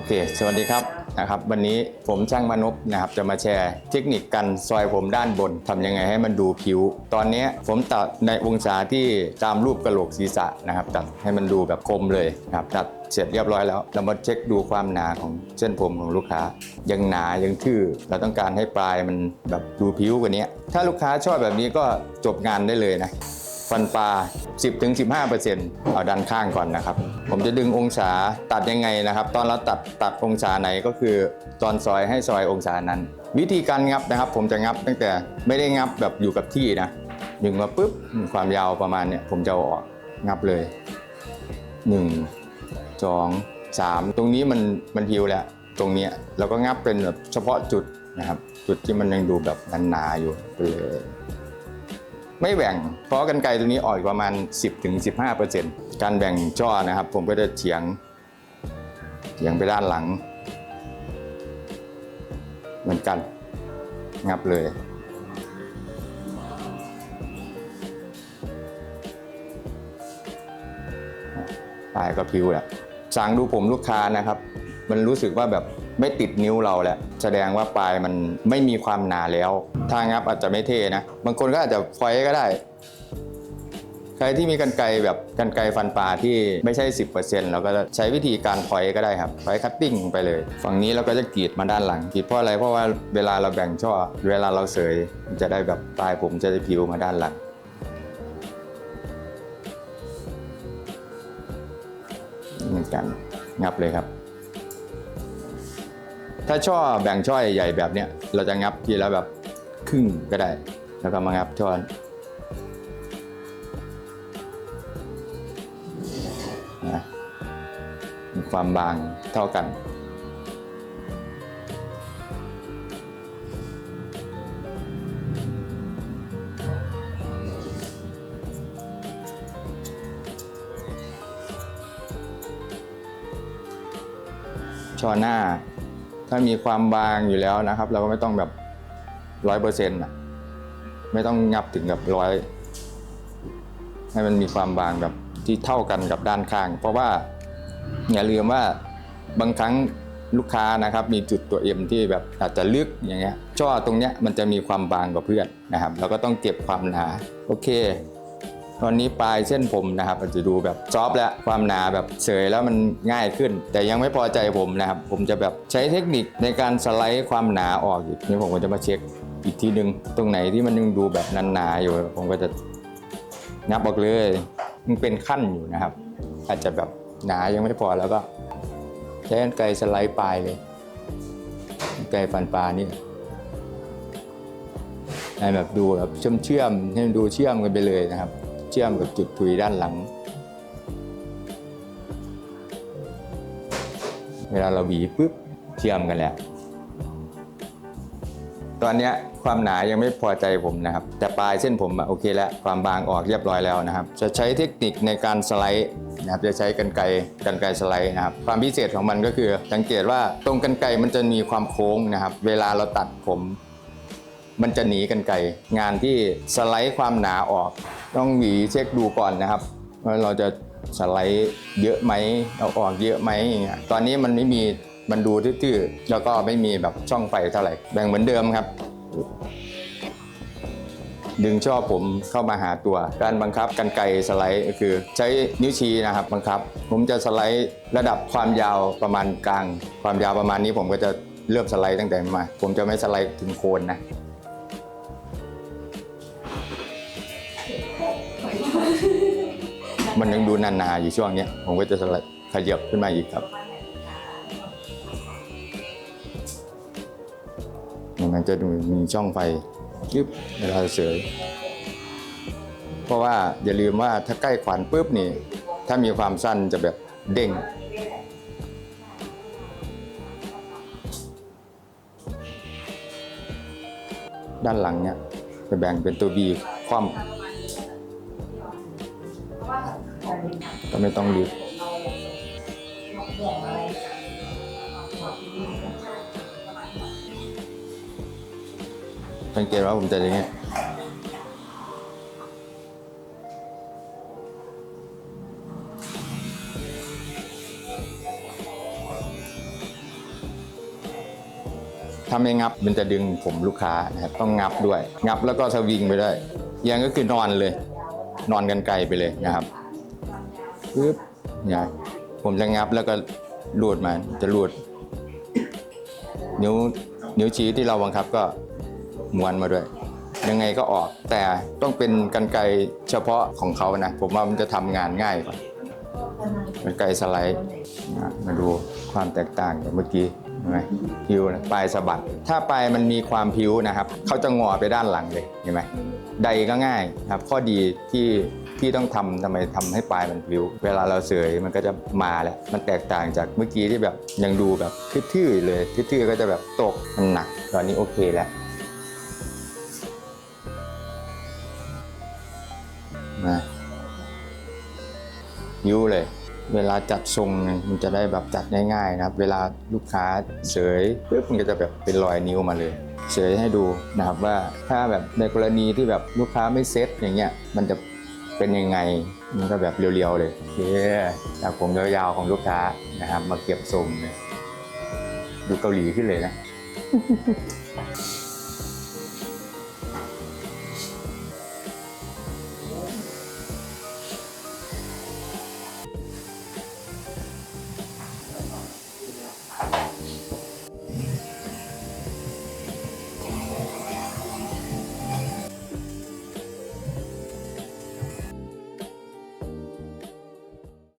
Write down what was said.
โอเค สวัสดีครับนะครับ วันนี้ผมช่างมานพนะครับจะมาแชร์เทคนิคการซอยผมด้านบนทำยังไงให้มันดูผิว ตอนนี้ผมตัดในองศาที่ตามรูปกระโหลกศีรษะนะครับ ตัดให้มันดูแบบคมเลยนะครับตัดเสร็จเรียบร้อยแล้วเรามาเช็คดูความหนาของเส้นผมของลูกค้า ยังหนายังทื่อเราต้องการให้ปลายมันแบบดูผิวกว่านี้ถ้าลูกค้าชอบแบบนี้ก็จบงานได้เลยนะ ฟันปลา 10-15%เอาด้านข้างก่อนนะครับ ผมจะดึงองศาตัดยังไงนะครับ ตอนเราตัดตัดองศาไหนก็คือตอนซอยให้ซอยองศานั้น วิธีการงับนะครับ ผมจะงับตั้งแต่ไม่ได้งับแบบอยู่กับที่นะดึงมาปุ๊บความยาวประมาณเนี้ยผมจะเอออกงับเลย 1 2 3 ตรงนี้มันมันพิวแล้วตรงเนี้ยเราก็งับเป็นแบบเฉพาะจุดนะครับ จุดที่มันยังดูแบบหนาๆอยู่ไปเลย ไม่แบ่ง เพราะกันไกรตัวนี้ออกอยู่ประมาณ 10-15%การแบ่งช่อนะครับ ผมก็จะเฉียงเฉียงไปด้านหลัง เหมือนกัน งับเลยปลายก็พิวแหละสางดูผมลูกค้านะครับ มันรู้สึกว่าแบบ ไม่ติดนิ้วเราแล้วแสดงว่าปลายมันไม่มีความหนาแล้ว ถ้างับอาจจะไม่เท่นะบางคนก็อาจจะฟอยก็ได้ ใครที่มีกันไกรแบบกันไกรฟันปลาที่ไม่ใช่ 10%เราก็จะใช้วิธีการพอยก็ได้ครับพอยคัตติ้งไปเลย ฝั่งนี้เราก็จะกรีดมาด้านหลังกรีดเพราะอะไรเพราะว่าเวลาเราแบ่งช่อ เวลาเราเสยมันจะได้แบบปลายผมจะได้ผิวมาด้านหลังเหมือนกันงับเลยครับ ถ้าช่อแบ่งช่อใหญ่ๆแบบเนี้ยเราจะงับทีละแบบครึ่งก็ได้ แล้วก็มางับช่อนะความบางเท่ากัน ช่อหน้า ถ้ามีความบางอยู่แล้วนะครับ เราก็ไม่ต้องแบบร้อยเปอร์เซ็นต์ไม่ต้องงับถึงกับร้อยให้มันมีความบางแบบที่เท่ากันกับด้านข้าง เพราะว่าอย่าลืมว่าบางครั้งลูกค้านะครับ มีจุดตัวเอ็มที่แบบอาจจะลึกอย่างเงี้ยช่อตรงเนี้ยมันจะมีความบางกว่าเพื่อนนะครับ เราก็ต้องเก็บความหนาโอเค ตอนนี้ปลายเส้นผมนะครับอาจจะดูแบบซอฟแล้วความหนาแบบเสยแล้วมันง่ายขึ้น แต่ยังไม่พอใจผมนะครับ ผมจะแบบใช้เทคนิคในการสไลด์ความหนาออกอีกนี่ผมก็จะมาเช็คอีกทีหนึ่งตรงไหนที่มันยังดูแบบหนาๆอยู่ ผมก็จะงับออกเลยมันเป็นขั้นอยู่นะครับ อาจจะแบบหนายังไม่พอแล้วก็ใช้กรรไกรสไลด์ปลายเลยไกรฟันปลานี่ให้แบบดูแบบเชื่อมเชื่อมให้มันดูเชื่อมกันไปเลยนะครับ เชื่อมกับจุดทุยด้านหลัง เวลาเราหวีปุ๊บเชื่อมกันแล้ว ตอนนี้ความหนายังไม่พอใจผมนะครับ แต่ปลายเส้นผมโอเคแล้วความบางออกเรียบร้อยแล้วนะครับ จะใช้เทคนิคในการสไลด์นะครับจะใช้กันไกกันไกสไลด์นะครับ ความพิเศษของมันก็คือ สังเกตว่าตรงกันไกมันจะมีความโค้งนะครับ เวลาเราตัดผม มันจะหนีกันไกลงานที่สไลด์ความหนาออก ต้องหวีเช็คดูก่อนนะครับว่าเราจะสไลด์เยอะไหมเอาออกเยอะไหมอย่างเงี้ยตอนนี้มันไม่มีมันดูทื่อๆแล้วก็ไม่มีแบบช่องไฟเท่าไหร่แบ่งเหมือนเดิมครับ ดึงช่อผมเข้ามาหาตัว การบังคับกันไกสไลด์ก็คือ ใช้นิ้วชี้นะครับบังคับ ผมจะสไลด์ระดับความยาวประมาณกลาง ความยาวประมาณนี้ผมก็จะเริ่มสไลด์ตั้งแต่มา ผมจะไม่สไลด์ถึงโคนนะ มันยังดูนานๆอยู่ช่วงนี้ผมก็จะสไลด์ขยับขึ้นมาอีกครับมันจะดูมีช่องไฟยึบเวลาเสยเพราะว่าอย่าลืมว่าถ้าใกล้ขวานปุ๊บนี่ ถ้ามีความสั้นจะแบบเด้งด้านหลังเนี่ยจะแบ่งเป็นตัว B คว่ำ ก็ไม่ต้องรีบสังเกตว่าผมจะอย่างเงี้ยถ้าไม่งับมันจะดึงผมลูกค้านะครับต้องงับด้วย งับแล้วก็สวิงไปด้วยยังก็คือนอนเลย นอนกันไกลไปเลยนะครับ ปึ๊บเนี่ยผมจะงับแล้วก็ลูดมาจะลูด นิ้วนิ้วชี้ที่เราบังคับก็ม้วนมาด้วย ยังไงก็ออก แต่ต้องเป็นกันไกรเฉพาะของเขานะ ผมว่ามันจะทำงานง่ายกว่ากันไกรสไลด์มาดูความแตกต่างกับเมื่อกี้เห็นไหมพิวนะปลายสะบัด ถ้าปลายมันมีความพิวนะครับ เขาจะงอไปด้านหลังเลยเห็นไหมใดก็ง่ายครับ ข้อดีที่ ที่ต้องทำทำไมทำให้ปลายมันพิวเวลาเราเสยมันก็จะมาแหละมันแตกต่างจากเมื่อกี้ที่แบบยังดูแบบทื่อๆเลยทื่อๆก็จะแบบตกมันหนัก ตอนนี้โอเคแล้วนะยิ้วเลย เวลาจัดทรงมันจะได้แบบจัดง่ายๆนะครับ เวลาลูกค้าเสยปุ๊บมันก็จะแบบเป็นรอยนิ้วมาเลยเสยให้ดูนะครับว่าถ้าแบบในกรณีที่แบบลูกค้าไม่เซ็ตอย่างเงี้ยมันจะ เป็นยังไงมันก็แบบเรียวๆเลยโอเคจากผมยาวๆของลูกค้านะครับ มาเก็บทรงเลยดูเกาหลีขึ้นเลยนะ